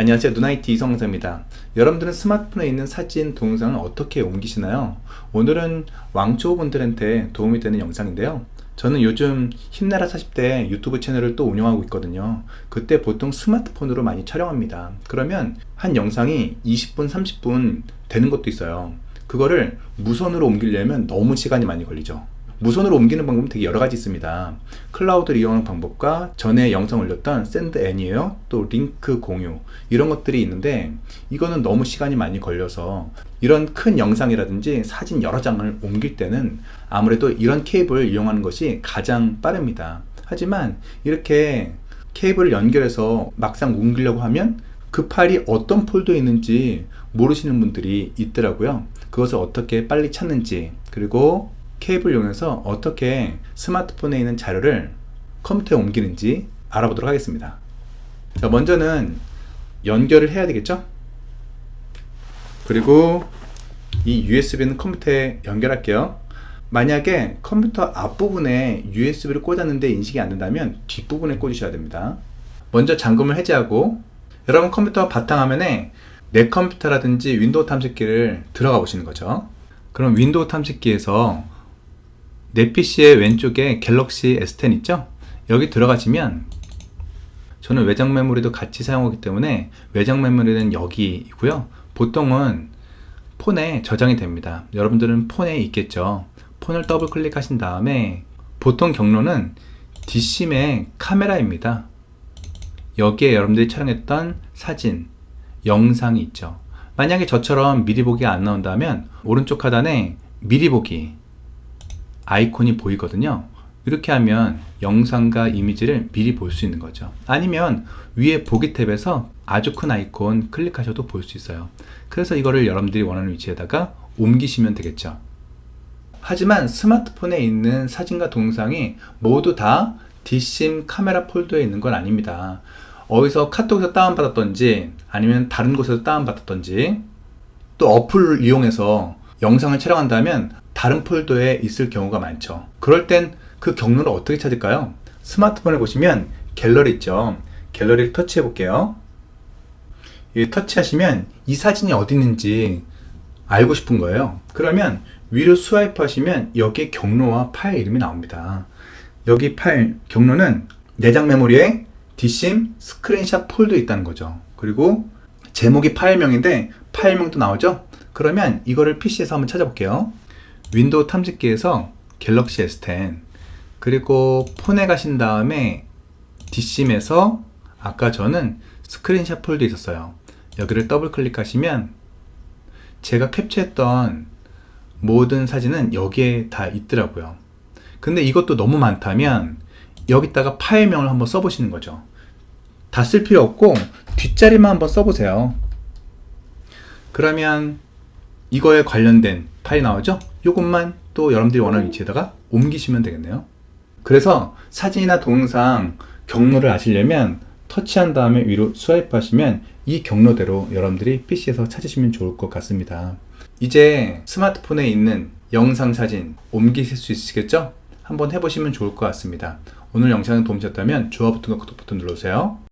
안녕하세요. 누나이티 이성사입니다. 여러분들은 스마트폰에 있는 사진, 동영상을 어떻게 옮기시나요? 오늘은 왕초보분들한테 도움이 되는 영상인데요. 저는 요즘 힘내라 40대 유튜브 채널을 또 운영하고 있거든요. 그때 보통 스마트폰으로 많이 촬영합니다. 그러면 한 영상이 20분, 30분 되는 것도 있어요. 그거를 무선으로 옮기려면 너무 시간이 많이 걸리죠. 무선으로 옮기는 방법은 되게 여러 가지 있습니다. 클라우드를 이용하는 방법과 전에 영상 올렸던 샌드 애니에요, 또 링크 공유 이런 것들이 있는데 이거는 너무 시간이 많이 걸려서 이런 큰 영상이라든지 사진 여러 장을 옮길 때는 아무래도 이런 케이블을 이용하는 것이 가장 빠릅니다. 하지만 이렇게 케이블을 연결해서 막상 옮기려고 하면 그 파일이 어떤 폴더에 있는지 모르시는 분들이 있더라고요. 그것을 어떻게 빨리 찾는지 그리고 케이블 이용해서 어떻게 스마트폰에 있는 자료를 컴퓨터에 옮기는지 알아보도록 하겠습니다. 자, 먼저는 연결을 해야 되겠죠? 그리고 이 USB는 컴퓨터에 연결할게요. 만약에 컴퓨터 앞부분에 USB를 꽂았는데 인식이 안 된다면 뒷부분에 꽂으셔야 됩니다. 먼저 잠금을 해제하고 여러분 컴퓨터 바탕화면에 내 컴퓨터라든지 윈도우 탐색기를 들어가 보시는 거죠. 그럼 윈도우 탐색기에서 내 PC의 왼쪽에 갤럭시 S10 있죠? 여기 들어가시면 저는 외장 메모리도 같이 사용하기 때문에 외장 메모리는 여기이고요. 보통은 폰에 저장이 됩니다. 여러분들은 폰에 있겠죠. 폰을 더블 클릭하신 다음에 보통 경로는 뒷심의 카메라입니다. 여기에 여러분들이 촬영했던 사진, 영상이 있죠. 만약에 저처럼 미리 보기가 안 나온다면 오른쪽 하단에 미리 보기 아이콘이 보이거든요. 이렇게 하면 영상과 이미지를 미리 볼 수 있는 거죠. 아니면 위에 보기 탭에서 아주 큰 아이콘 클릭하셔도 볼 수 있어요. 그래서 이거를 여러분들이 원하는 위치에다가 옮기시면 되겠죠. 하지만 스마트폰에 있는 사진과 동영상이 모두 다 뒷심 카메라 폴더에 있는 건 아닙니다. 어디서 카톡에서 다운받았던지 아니면 다른 곳에서 다운받았던지 또 어플을 이용해서 영상을 촬영한다면 다른 폴더에 있을 경우가 많죠. 그럴 땐 그 경로를 어떻게 찾을까요? 스마트폰에 보시면 갤러리 있죠. 갤러리를 터치해 볼게요. 이 터치하시면 이 사진이 어디 있는지 알고 싶은 거예요. 그러면 위로 스와이프 하시면 여기에 경로와 파일 이름이 나옵니다. 여기 파일 경로는 내장 메모리에 뒷심 스크린샷 폴더 있다는 거죠. 그리고 제목이 파일명인데 파일명도 나오죠? 그러면 이거를 PC에서 한번 찾아볼게요. 윈도우 탐색기에서 갤럭시 S10 그리고 폰에 가신 다음에 뒷심에서 아까 저는 스크린샷 폴더 있었어요. 여기를 더블 클릭하시면 제가 캡처했던 모든 사진은 여기에 다 있더라고요. 근데 이것도 너무 많다면 여기다가 파일명을 한번 써보시는 거죠. 다 쓸 필요 없고 뒷자리만 한번 써보세요. 그러면 이거에 관련된 파일이 나오죠? 이것만 또 여러분들이 원하는 위치에다가 옮기시면 되겠네요. 그래서 사진이나 동영상 경로를 아시려면 터치한 다음에 위로 스와이프 하시면 이 경로대로 여러분들이 PC에서 찾으시면 좋을 것 같습니다. 이제 스마트폰에 있는 영상 사진 옮기실 수 있으시겠죠? 한번 해보시면 좋을 것 같습니다. 오늘 영상이 도움이 되셨다면 좋아요 버튼과 구독 버튼 눌러주세요.